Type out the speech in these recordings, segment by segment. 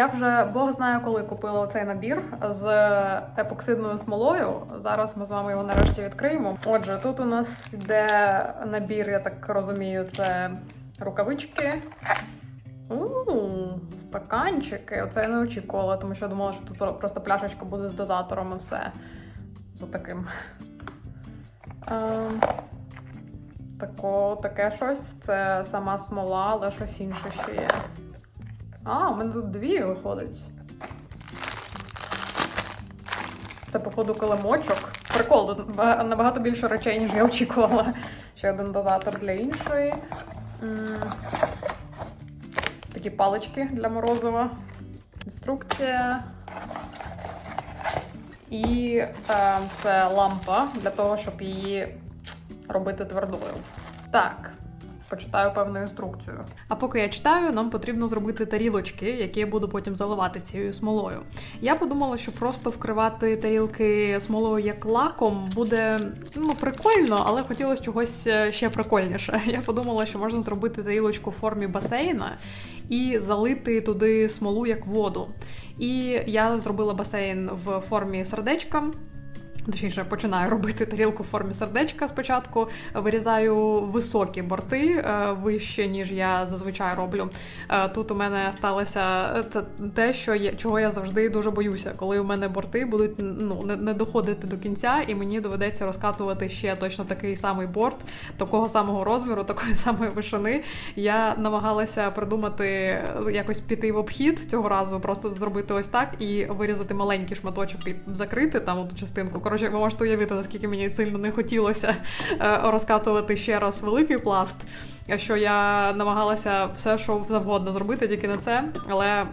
Я вже Бог знає, коли купила оцей набір з епоксидною смолою. Зараз ми з вами його нарешті відкриємо. Отже, тут у нас йде набір, я так розумію, це рукавички. У, стаканчики. Оце я не очікувала, тому що я думала, що тут просто пляшечка буде з дозатором і все. З таким. Тако, таке щось. Це сама смола, але щось інше ще є. А, у мене тут дві виходить. Це, походу, килимочок. Прикол, тут набагато більше речей, ніж я очікувала. Ще один дозатор для іншої. Такі палички для морозива. Інструкція. І е, це лампа для того, щоб її робити твердою. Так, почитаю певну інструкцію. А поки я читаю, нам потрібно зробити тарілочки, які я буду потім заливати цією смолою. Я подумала, що просто вкривати тарілки смолою як лаком буде ну прикольно, але хотілося чогось е, ще прикольніше. Я подумала, що можна зробити тарілочку в формі басейна і залити туди смолу як воду. І я зробила басейн в формі сердечка. Точніше, починаю робити тарілку в формі сердечка спочатку. Вирізаю високі борти е, вище, ніж я зазвичай роблю. Е, Тут у мене сталося це те, що я, чого я завжди дуже боюся, коли у мене борти будуть ну, не, не доходити до кінця, і мені доведеться розкатувати ще точно такий самий борт, такого самого розміру, такої самої вишини. Я намагалася придумати якось піти в обхід цього разу, просто зробити ось так і вирізати маленький шматочок і закрити там ту частинку. Коротше, ви можете уявити, наскільки мені сильно не хотілося е, розкатувати ще раз великий пласт. Що я намагалася все, що завгодно зробити, тільки не це. Але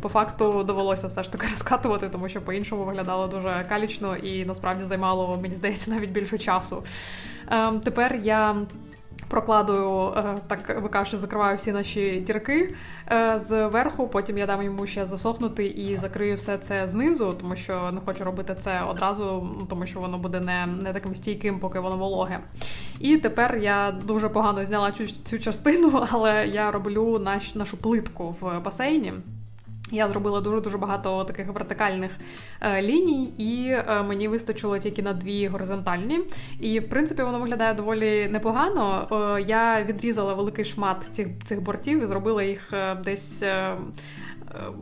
по факту довелося все ж таки розкатувати, тому що по-іншому виглядало дуже калічно і насправді займало, мені здається, навіть більше часу. Ем, тепер я прокладую, е, так ви кажете, закриваю всі наші дірки е, зверху, потім я дам йому ще засохнути і закрию все це знизу, тому що не хочу робити це одразу, тому що воно буде не, не таким стійким, поки воно вологе. І тепер я дуже погано зняла цю, цю частину, але я роблю наш, нашу плитку в басейні. Я зробила дуже дуже багато таких вертикальних е, ліній, і е, мені вистачило тільки на дві горизонтальні. І в принципі воно виглядає доволі непогано. Е, я відрізала великий шмат цих цих бортів і зробила їх е, десь.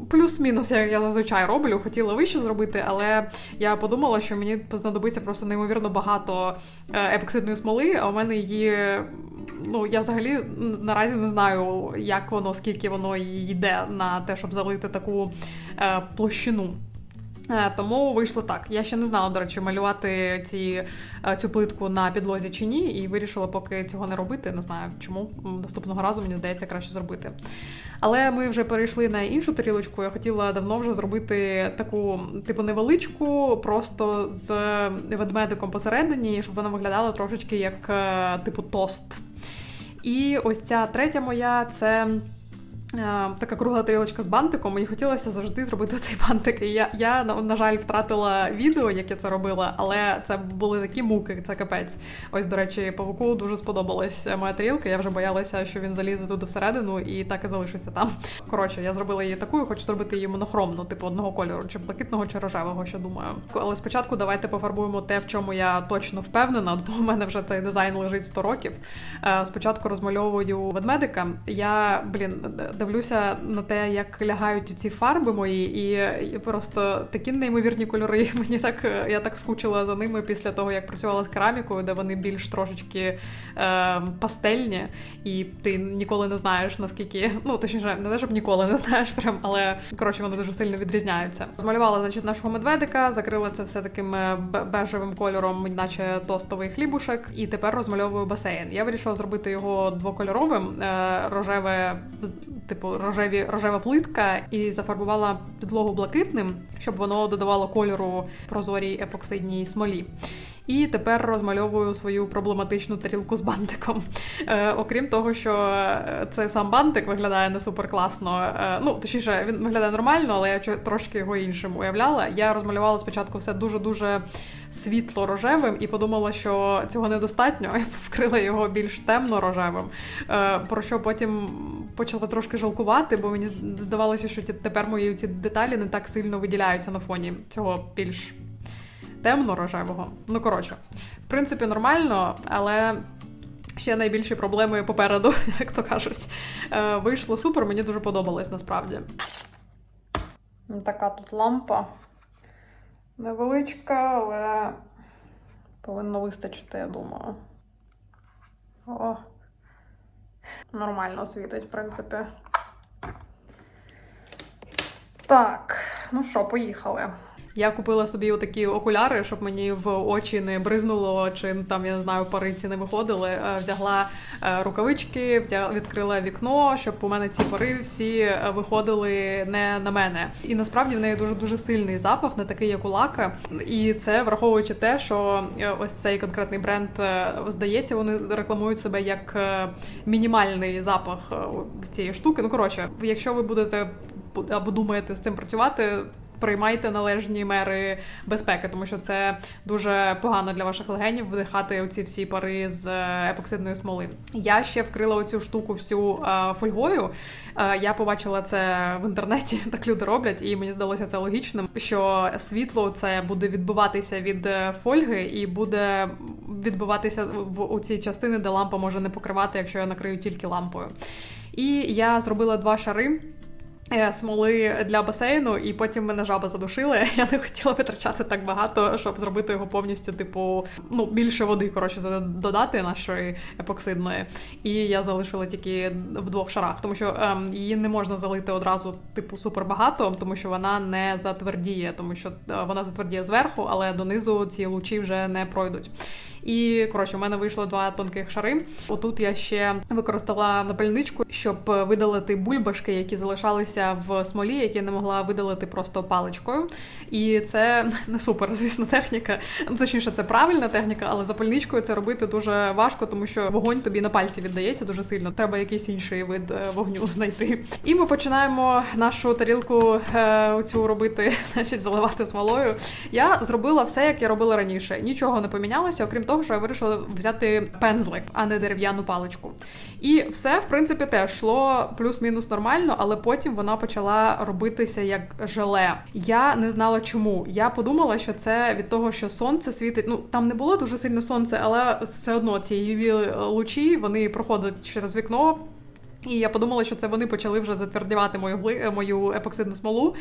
Плюс-мінус, як я зазвичай роблю, хотіла вище зробити, але я подумала, що мені знадобиться просто неймовірно багато е, епоксидної смоли, а у мене її. Ну, я взагалі наразі не знаю, як воно, скільки воно йде на те, щоб залити таку е, площину. Е, Тому вийшло так. Я ще не знала, до речі, малювати ці, е, цю плитку на підлозі чи ні, і вирішила поки цього не робити. Не знаю чому. Наступного разу мені здається краще зробити. Але ми вже перейшли на іншу тарілочку. Я хотіла давно вже зробити таку, типу, невеличку, просто з ведмедиком посередині, щоб вона виглядала трошечки як е, типу тост. І ось ця третя моя це. Е, Така кругла тарілочка з бантиком, мені хотілося завжди зробити цей бантик. І я, я на, жаль, втратила відео, як я це робила, але це були такі муки, це капець. Ось, до речі, павуку дуже сподобалась моя тарілка. Я вже боялася, що він залізе туди всередину і так і залишиться там. Коротше, я зробила її такою, хочу зробити її монохромну, типу одного кольору, чи блакитного, чи рожевого, що думаю. Але спочатку давайте пофарбуємо те, в чому я точно впевнена, бо у мене вже цей дизайн лежить 100 років. Е, Спочатку розмальовую ведмедика. Я, блін, дивлюся на те, як лягають ці фарби мої, і просто такі неймовірні кольори. Мені так я так скучила за ними після того, як працювала з керамікою, де вони більш трошечки е, пастельні, і ти ніколи не знаєш наскільки, ну точніше, не те, щоб ніколи не знаєш прям, але коротше вони дуже сильно відрізняються. Змалювала значить нашого медведика, закрила це все таким е, бежевим кольором, наче тостовий хлібушек, і тепер розмальовую басейн. Я вирішила зробити його двокольоровим, е, рожеве, типу рожеві, рожева плитка, і зафарбувала підлогу блакитним, щоб воно додавало кольору прозорій епоксидній смолі. І тепер розмальовую свою проблематичну тарілку з бантиком. Е, окрім того, що е, цей сам бантик виглядає не супер класно. Е, ну, точніше, він виглядає нормально, але я трошки його іншим уявляла. Я розмалювала спочатку все дуже-дуже світло рожевим і подумала, що цього недостатньо, і вкрила його більш темно рожевим. Е, про що потім почала трошки жалкувати, бо мені здавалося, що тепер мої ці деталі не так сильно виділяються на фоні цього більш темно-рожевого. Ну, коротше, в принципі, нормально, але. Ще найбільші проблеми попереду, як то кажуть. Е, вийшло супер, мені дуже подобалось насправді. Така тут лампа. Невеличка, але повинно вистачити, я думаю. О, нормально світить, в принципі. Так, ну що, поїхали. Я купила собі такі окуляри, щоб мені в очі не бризнуло, чи там я не знаю, париці не виходили. Е, Вдягла е, рукавички, відкрила вікно, щоб у мене ці пари всі е, виходили не на мене. І насправді в неї дуже дуже сильний запах, не такий, як у лака. І це враховуючи те, що ось цей конкретний бренд здається, вони рекламують себе як мінімальний запах цієї штуки. Ну коротше, якщо ви будете або думаєте з цим працювати. Приймайте належні мери безпеки, тому що це дуже погано для ваших легенів вдихати оці всі пари з е, епоксидної смоли. Я ще вкрила оцю штуку всю е, фольгою. Е, я побачила це в інтернеті, так люди роблять, і мені здалося це логічним, що світло це буде відбиватися від фольги і буде відбиватися в у ці частини, де лампа може не покривати, якщо я накрию тільки лампою. І я зробила два шари. Е, Смоли для басейну, і потім мене жаба задушила. Я не хотіла витрачати так багато, щоб зробити його повністю, типу, ну більше води, коротше, додати нашої епоксидної. І я залишила тільки в двох шарах, тому що ем, її не можна залити одразу, типу, супер багато, тому що вона не затвердіє, тому що е, вона затвердіє зверху, але донизу ці лучі вже не пройдуть. І коротше, у мене вийшло два тонких шари. Отут я ще використала напальничку, щоб видалити бульбашки, які залишалися в смолі, які я не могла видалити просто паличкою. І це не супер, звісно, техніка. Ну, точніше, це правильна техніка, але запальничкою це робити дуже важко, тому що вогонь тобі на пальці віддається дуже сильно. Треба якийсь інший вид е, вогню знайти. І ми починаємо нашу тарілку е, оцю робити, значить, заливати смолою. Я зробила все, як я робила раніше. Нічого не помінялося, окрім того, що я вирішила взяти пензлик, а не дерев'яну паличку. І все, в принципі, теж йшло плюс-мінус нормально, але потім вона почала робитися як желе. Я не знала чому. Я подумала, що це від того, що сонце світить. Ну там не було дуже сильно сонце, але все одно ці UV лучі вони проходять через вікно. І я подумала, що це вони почали вже затвердівати мою гли... мою епоксидну смолу.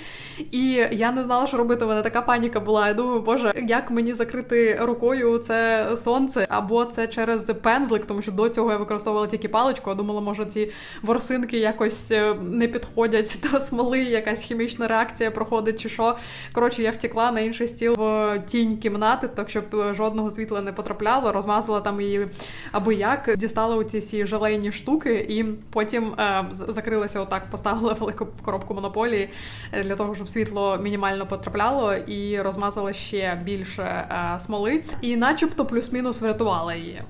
І я не знала, що робити. У мене така паніка була. Я думаю, боже, як мені закрити рукою це сонце, або це через пензлик, тому що до цього я використовувала тільки паличку. Я думала, може ці ворсинки якось е, не підходять до смоли, якась хімічна реакція проходить, чи що. Коротше, я втекла на інший стіл в тінь кімнати, так щоб е, жодного світла не потрапляло, розмазала там її або як, дістала оці всі желейні штуки, і потім е, з- закрилася отак, поставила велику коробку монополії е, для того, щоб світло мінімально потрапляло, і розмазала ще більше е, смоли, і начебто плюс-мінус врятувала її.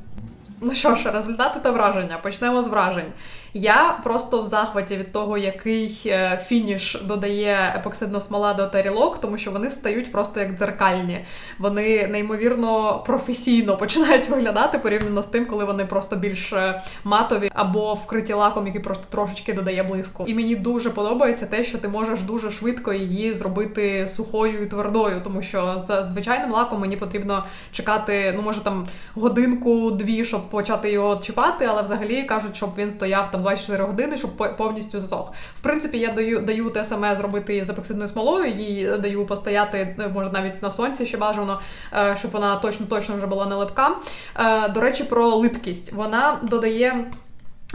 Ну що ж, результати та враження. Почнемо з вражень. Я просто в захваті від того, який е, фініш додає епоксидна смола до тарілок, тому що вони стають просто як дзеркальні. Вони неймовірно професійно починають виглядати порівняно з тим, коли вони просто більш е, матові або вкриті лаком, який просто трошечки додає блиску. І мені дуже подобається те, що ти можеш дуже швидко її зробити сухою і твердою, тому що за звичайним лаком мені потрібно чекати, ну може там годинку-дві, щоб почати його чіпати, але взагалі кажуть, щоб він стояв там 24 години, щоб по- повністю засох. В принципі, я даю даю те саме зробити з епоксидною смолою. Їй даю постояти, ну, може навіть на сонці ще бажано, е, щоб вона точно точно вже була не липка. Е, До речі, про липкість. Вона додає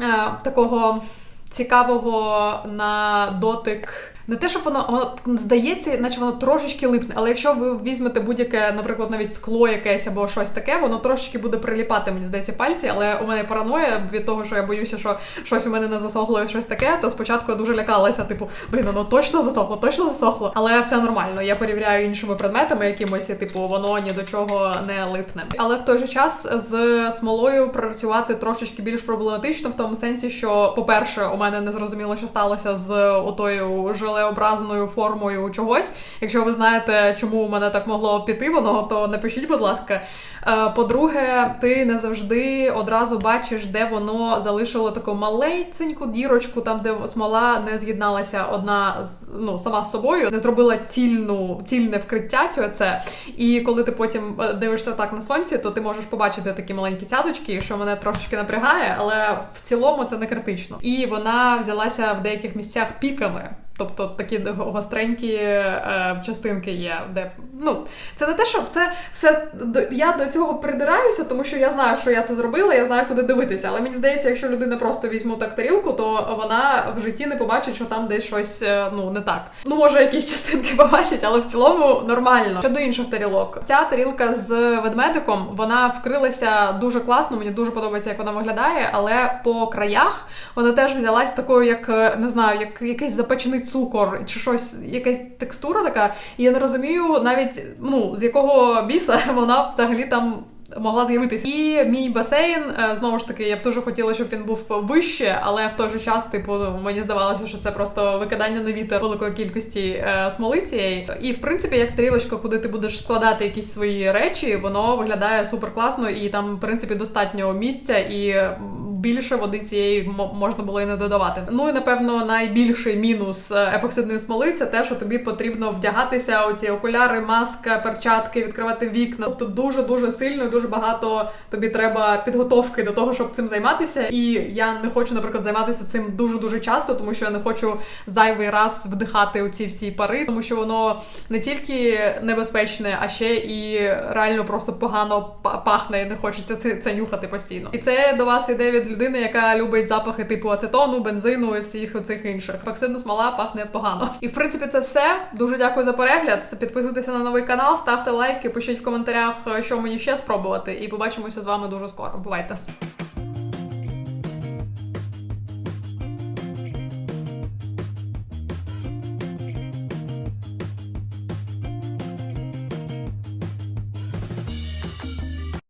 е, такого цікавого на дотик не те, щоб воно, воно здається, наче воно трошечки липне. Але якщо ви візьмете будь-яке, наприклад, навіть скло якесь або щось таке, воно трошечки буде приліпати, мені здається, пальці. Але у мене параноя від того, що я боюся, що щось у мене не засохло і щось таке, то спочатку я дуже лякалася, типу, блін, воно точно засохло, точно засохло. Але все нормально. Я перевіряю іншими предметами якимось, і типу, воно ні до чого не липне. Але в той же час з смолою працювати трошечки більш проблематично, в тому сенсі, що, по-перше, у мене не зрозуміло, що сталося з отою желеобразною формою чогось. Якщо ви знаєте, чому у мене так могло піти воно, то напишіть, будь ласка. Е, По-друге, ти не завжди одразу бачиш, де воно залишило таку малесеньку дірочку, там де смола не з'єдналася одна з ну сама з собою, не зробила цільну цільне вкриття сього це. І коли ти потім е, дивишся так на сонці, то ти можеш побачити такі маленькі цяточки, що мене трошечки напрягає, але в цілому це не критично. І вона взялася в деяких місцях піками. Тобто такі гостренькі е, частинки є, де ну це не те, що це все до- я до цього придираюся, тому що я знаю, що я це зробила, я знаю, куди дивитися. Але мені здається, якщо людина просто візьме так тарілку, то вона в житті не побачить, що там десь щось е, ну не так. Ну може якісь частинки побачить, але в цілому нормально. Щодо інших тарілок, ця тарілка з ведмедиком вона вкрилася дуже класно. Мені дуже подобається, як вона виглядає, але по краях вона теж взялась такою, як е, не знаю, як якийсь запечений цукор чи щось, якась текстура така. І я не розумію навіть ну з якого біса вона взагалі там. Могла з'явитися. І мій басейн, е, знову ж таки, я б дуже хотіла, щоб він був вище, але в той же час, типу, ну, мені здавалося, що це просто викидання на вітер великої кількості е, смоли цієї. І в принципі, як тарілочка, куди ти будеш складати якісь свої речі, воно виглядає супер класно, і там, в принципі, достатньо місця і. Більше води цієї можна було і не додавати. Ну і напевно найбільший мінус е, епоксидної смоли це те, що тобі потрібно вдягатися оці окуляри, маска, перчатки, відкривати вікна. Тобто дуже дуже сильно, і дуже багато тобі треба підготовки до того, щоб цим займатися. І я не хочу, наприклад, займатися цим дуже дуже часто, тому що я не хочу зайвий раз вдихати оці всі пари, тому що воно не тільки небезпечне, а ще і реально просто погано пахне. і Не хочеться це, це нюхати постійно. І це до вас іде від людини, яка любить запахи типу ацетону, бензину і всіх оцих інших. Епоксидна смола пахне погано. І в принципі це все. Дуже дякую за перегляд. Підписуйтеся на новий канал, ставте лайки, пишіть в коментарях, що мені ще спробувати. І побачимося з вами дуже скоро. Бувайте!